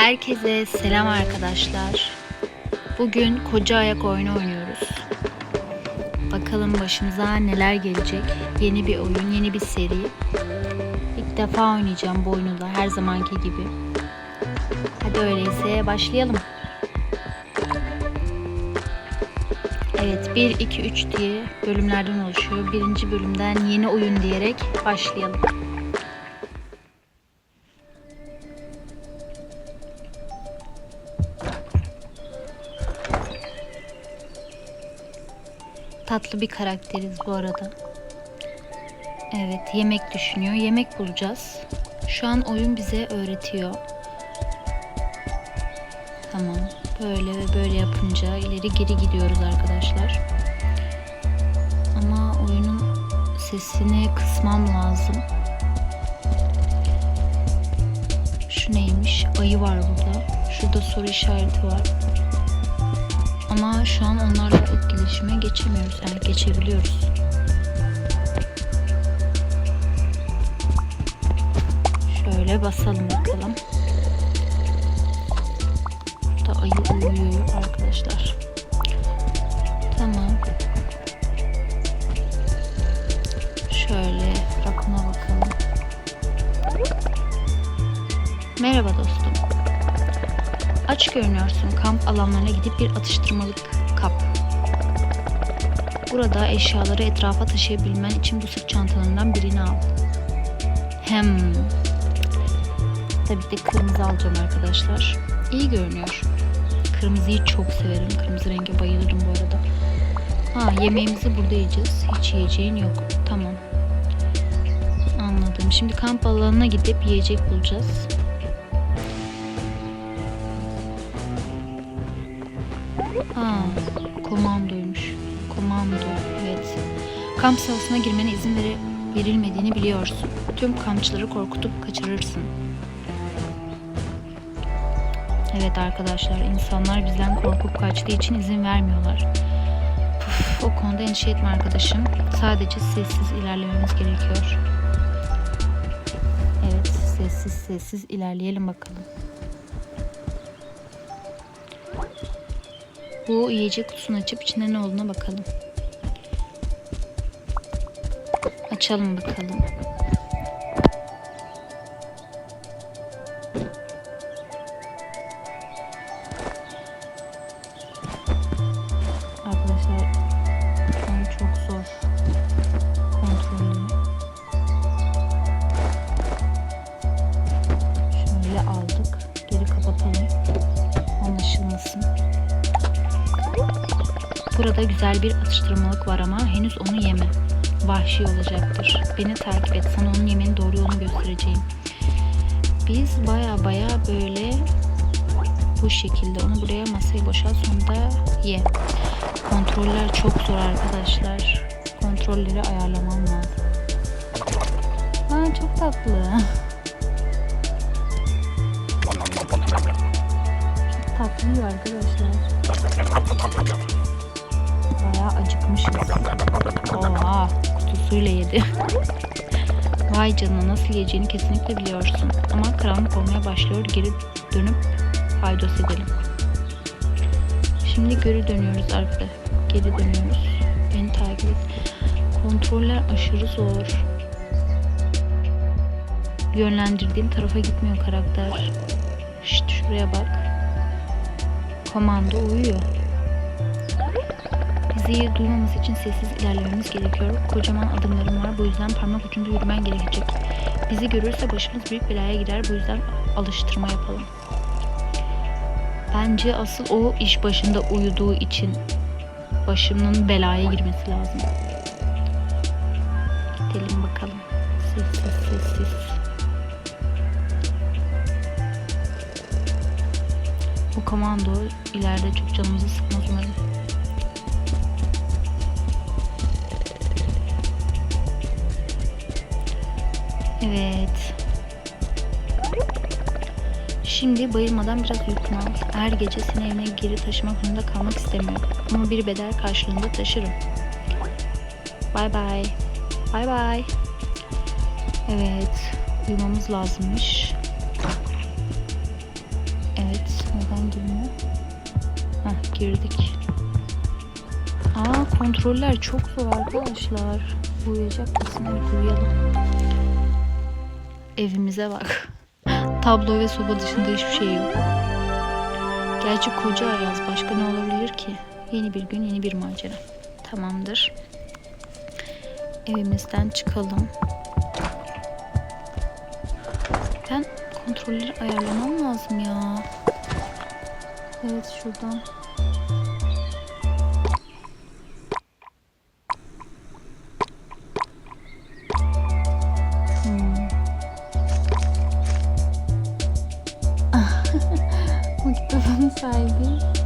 Herkese selam arkadaşlar. Bugün koca ayak oyunu oynuyoruz. Bakalım başımıza neler gelecek. Yeni bir oyun, yeni bir seri. İlk defa oynayacağım bu oyunu da her zamanki gibi. Hadi öyleyse başlayalım. Evet 1, 2, 3 diye bölümlerden oluşuyor. Birinci bölümden yeni oyun diyerek başlayalım. Tatlı bir karakteriz bu arada. Evet, yemek düşünüyor. Yemek bulacağız. Şu an oyun bize öğretiyor. Tamam. Böyle ve böyle yapınca ileri geri gidiyoruz arkadaşlar. Ama oyunun sesini kısmam lazım. Şu neymiş? Ayı var burada. Şurada soru işareti var. Ama şu an onlarla etkileşime geçemiyoruz. Yani geçebiliyoruz. Şöyle basalım bakalım. Burada ayı uyuyor arkadaşlar. Tamam. Şöyle rakına bakalım. Merhaba dostum. Aç görünüyorsun. Kamp alanlarına gidip bir atıştırmalık kap. Burada eşyaları etrafa taşıyabilmen için bu sırt çantalarından birini al. Hem. Tabii ki de kırmızı alacağım arkadaşlar. İyi görünüyor. Kırmızıyı çok severim. Kırmızı renge bayılırım bu arada. Ha yemeğimizi burada yiyeceğiz. Hiç yiyeceğin yok. Tamam. Anladım. Şimdi kamp alanına gidip yiyecek bulacağız. Komandoymuş. Komando, evet. Kamp sahasına girmene izin veri- verilmediğini biliyorsun. Tüm kampçıları korkutup kaçırırsın. Evet arkadaşlar, insanlar bizden korkup kaçtığı için izin vermiyorlar. Puf, o konuda endişe etme arkadaşım. Sadece sessiz ilerlememiz gerekiyor. Evet, sessiz sessiz ilerleyelim bakalım. Bu yiyecek kutusunu açıp içinde ne olduğuna bakalım. Açalım bakalım. Atıştırmalık var ama henüz onu yeme. Vahşi olacaktır. Beni takip et. Sana onun yemenin doğru yolunu göstereceğim. Biz baya baya böyle bu şekilde onu buraya masaya boşalt sonra ye. Kontroller çok zor arkadaşlar. Kontrolleri ayarlamam lazım. Aa, çok tatlı. Çok tatlı arkadaşlar. Bayağı acıkmışız. Oha kutusuyla yedi. Vay canına nasıl yiyeceğini kesinlikle biliyorsun. Ama karanlık olmaya başlıyor. Geri dönüp paydos edelim. Şimdi geri dönüyoruz arkadaşlar. Geri dönüyoruz. Beni takip et. Kontroller aşırı zor. Yönlendirdiğim tarafa gitmiyor karakter. Şşt şuraya bak. Komando uyuyor. Bizi duymaması için sessiz ilerlememiz gerekiyor. Kocaman adımlarım var bu yüzden parmak ucunda yürümen gerekecek. Bizi görürse başımız büyük belaya girer bu yüzden alıştırma yapalım. Bence asıl o iş başında uyuduğu için başımın belaya girmesi lazım. Gidelim bakalım. Sessiz sessiz. Bu komando ileride çok canımızı sıkmaz umarım. Evet. Şimdi bayılmadan biraz uykunu al. Her gece seni evine geri taşımak zorunda kalmak istemiyorum. Ama bir bedel karşılığında taşırım. Bay bay. Bay bay. Evet. Uyumamız lazımmış. Evet. Neden girmiyor? Heh girdik. Aa kontroller çok zor arkadaşlar. Uyuyacak mısın? Evet uyuyalım. Evimize bak. Tablo ve soba dışında hiçbir şey yok. Gerçi koca Ayaz başka ne olabilir ki? Yeni bir gün yeni bir macera. Tamamdır. Evimizden çıkalım. Ben kontrolleri ayarlamam lazım ya. Evet şuradan.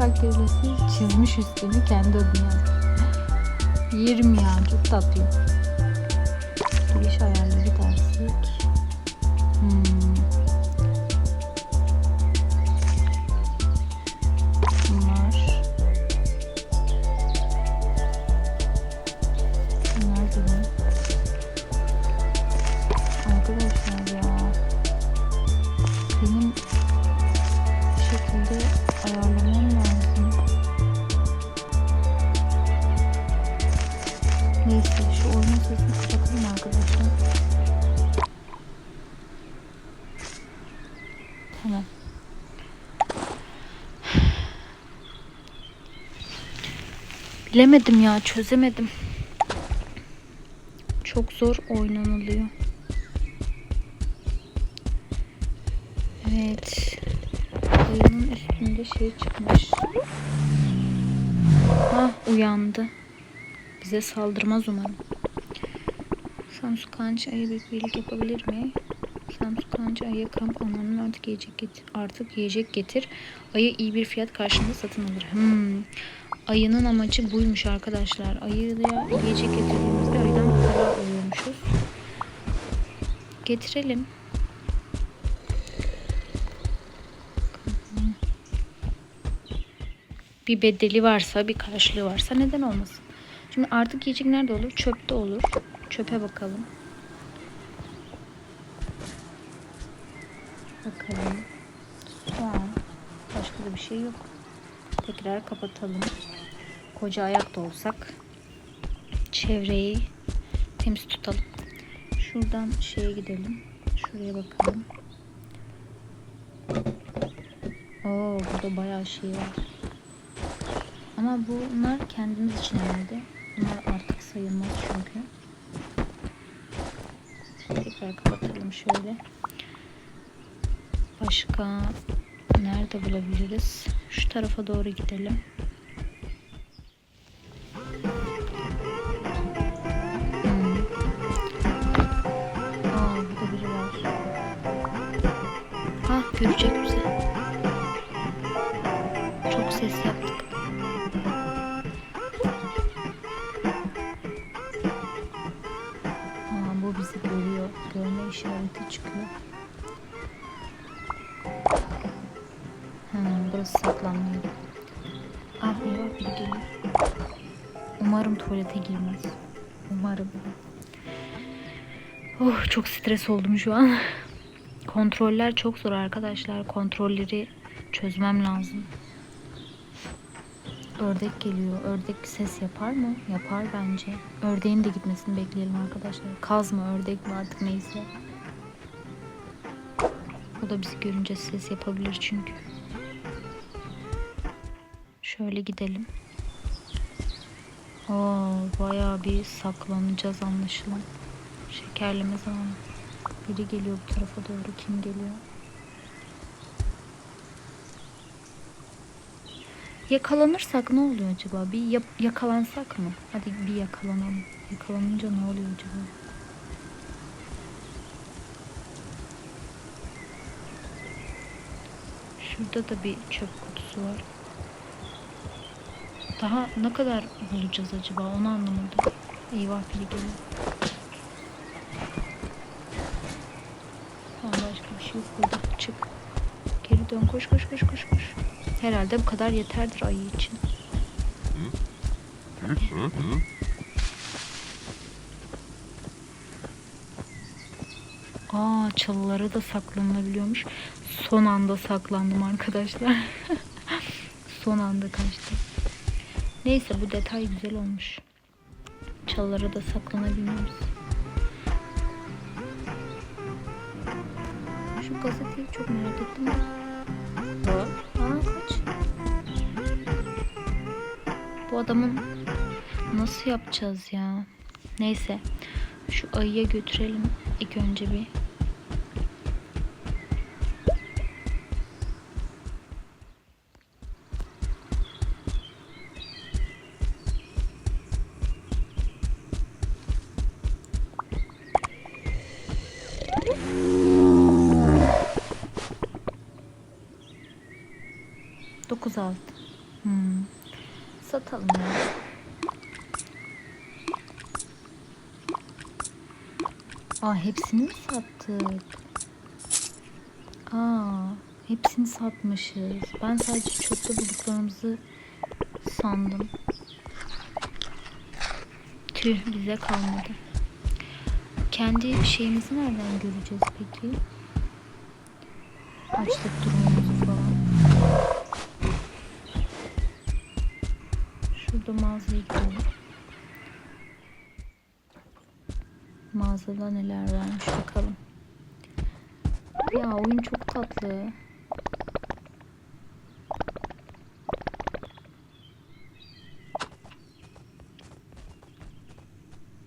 Bak çizmiş üstünü kendi adına. Yerim ya çok tatlı. Giriş ayarları Neyse şu oyunun sesini kapatalım arkadaşlar. Tamam. Bilemedim ya çözemedim. Çok zor oynanılıyor. Evet. Ayının üstünde şey çıkmış. Ah uyandı. Bize saldırmaz umarım. Samsu Kanç ayı bir birlik yapabilir mi? Samsu Kanç ayıya kamp alanının artık yiyecek getir. Artık yiyecek getir. Ayı iyi bir fiyat karşılığında satın alır. Hmm. Ayının amacı buymuş arkadaşlar. Ayıya yiyecek getirdiğimizde ayıdan para alıyormuşuz. Getirelim. Bir bedeli varsa, bir karşılığı varsa neden olmasın? Şimdi artık yiyecek nerede olur? Çöpte olur. Çöpe bakalım. Bakalım. Soğan. Başka da bir şey yok. Tekrar kapatalım. Koca ayakta olsak çevreyi temiz tutalım. Şuradan şeye gidelim. Şuraya bakalım. Oo, burada bayağı şey var. Ama bunlar kendimiz için herhalde. Bunlar artık sayılmaz çünkü. Tekrar kapatalım şöyle. Başka nerede bulabiliriz? Şu tarafa doğru gidelim. Hmm. Aa, burada biri var. Ah görecek bizi. Çıkıyor. Hmm, burası saklanmıyor. Ah eyvah biri geliyor. Umarım tuvalete girmez. Umarım. Oh çok stres oldum şu an. Kontroller çok zor arkadaşlar. Kontrolleri çözmem lazım. Ördek geliyor. Ördek ses yapar mı? Yapar bence. Ördeğin de gitmesini bekleyelim arkadaşlar. Kaz mı ördek mi artık neyse. O da bizi görünce ses yapabilir çünkü. Şöyle gidelim. Oo, bayağı bir saklanacağız anlaşılan. Şekerleme zamanı. Biri geliyor bu tarafa doğru. Kim geliyor? Yakalanırsak ne oluyor acaba? Bir yakalansak mı? Hadi bir yakalanalım. Yakalanınca ne oluyor acaba? Şurada da bir çöp kutusu var. Daha ne kadar bulacağız acaba? Onu anlamadım. Eyvah biri geliyor. Tamam başka bir şey yok burada. Çık. Geri dön. Koş koş koş koş koş. Herhalde bu kadar yeterdir ayı için. Aa çalılara da saklanılabiliyormuş. Son anda saklandım arkadaşlar. Son anda kaçtım. Neyse bu detay güzel olmuş. Çalılara da saklanabiliyoruz. Şu gazeteyi çok merak ettim. Aa kaç. Bu adamın nasıl yapacağız ya? Neyse. Şu ayıya götürelim ilk önce bir. Dokuz altı. Hmm. Satalım ya. Aa hepsini mi sattık? Aa hepsini satmışız. Ben sadece çöpte bulduklarımızı sandım. Tüh bize kalmadı. Kendi şeyimizi nereden göreceğiz peki? Açlık durumumuzu falan. Şurada mağazaya gidelim. Mağazada neler varmış bakalım. Ya oyun çok tatlı.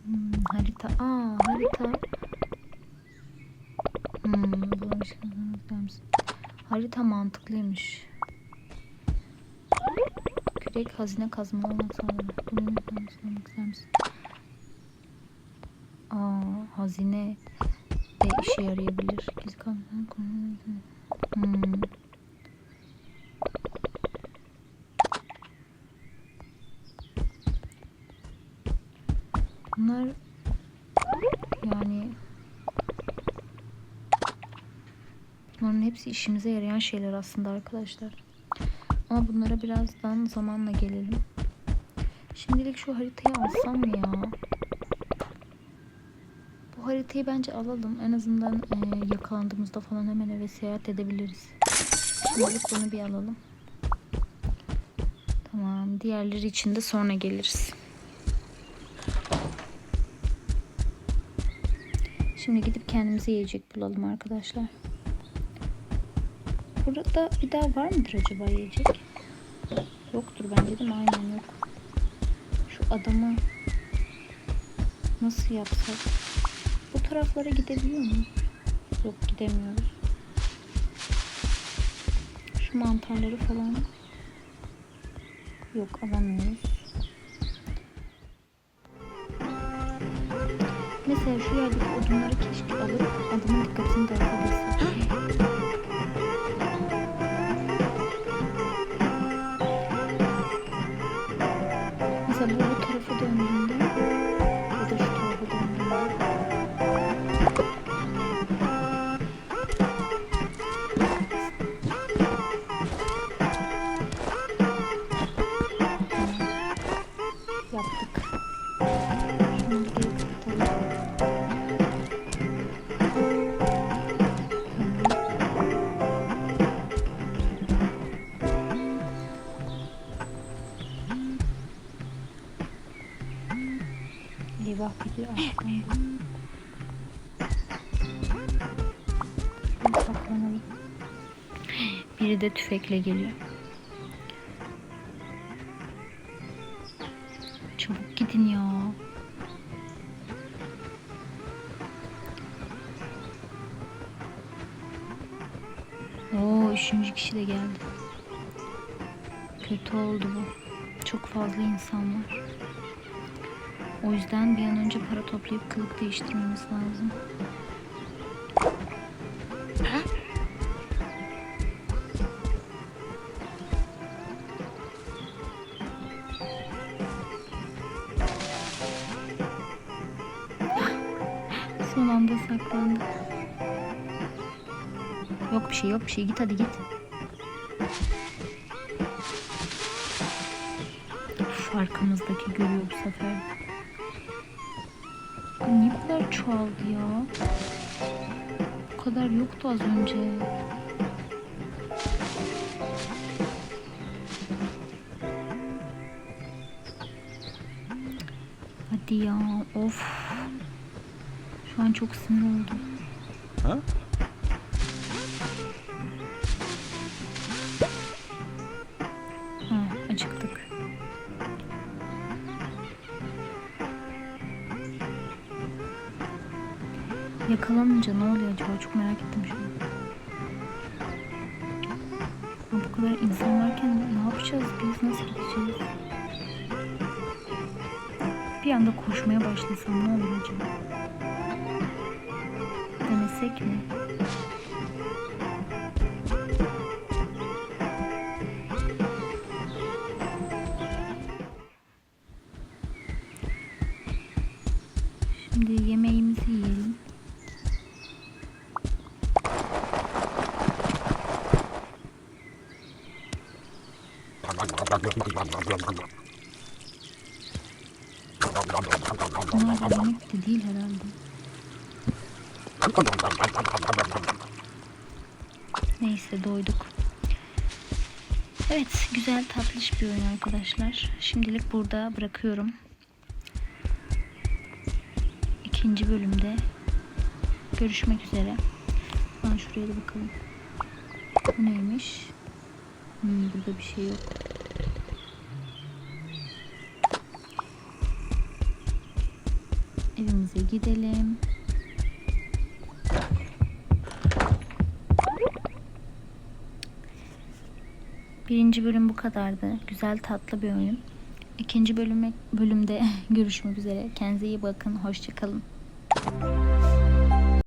Hmm, harita. Aa harita. Hmm? Harita mantıklıymış. Kürek hazine kazma olmak? Aa, hazine de işe yarayabilir. Gizli kameradan konu- Hmm. Bunlar yani bunların hepsi işimize yarayan şeyler aslında arkadaşlar. Ama bunlara birazdan zamanla gelelim. Şimdilik şu haritayı alsam mı ya? Bu haritayı bence alalım. En azından e, yakalandığımızda falan hemen eve seyahat edebiliriz. Şimdilik bunu bir alalım. Tamam. Diğerleri için de sonra geliriz. Şimdi gidip kendimize yiyecek bulalım arkadaşlar. Burada bir daha var mıdır acaba yiyecek? Yoktur bence değil mi? Aynen yok. Şu adamı nasıl yapsak? Bu taraflara gidebiliyor muyuz? Yok gidemiyoruz. Şu mantarları falan yok alamıyoruz. Mesela şu yerdeki odunları keşke alıp adamın dikkatini dağıtabilsek. Arkadan. Şuraya saklanalım. Biri de tüfekle geliyor. Çabuk gidin ya. Oo üçüncü kişi de geldi. Kötü oldu bu. Çok fazla insan var. O yüzden bir an önce para toplayıp kılık değiştirmemiz lazım. Son anda saklandı. Yok bir şey yok bir şey git hadi git. Uf, arkamızdaki görüyor bu sefer. Niye bu kadar çoğaldı ya? bu kadar yoktu az önce. Hadi ya of. Şu an çok sinir oldum. Ha, Yakalanınca ne oluyor acaba? Çok merak ettim şu an. Bu kadar insan varken ne yapacağız biz? Nasıl gideceğiz? Bir anda koşmaya başlasam ne olur acaba? Denesek mi? Şimdi yemeğimizi yiyelim. Bunlar yemek. Neyse doyduk. Evet güzel tatlış bir oyun arkadaşlar. Şimdilik burada bırakıyorum. İkinci bölümde görüşmek üzere. Ben şuraya da bakalım. Bu neymiş? Hmm, burada bir şey yok. Evimize gidelim. Birinci bölüm bu kadardı. Güzel tatlı bir oyun. İkinci bölüme, bölümde görüşmek üzere. Kendinize iyi bakın. Hoşçakalın.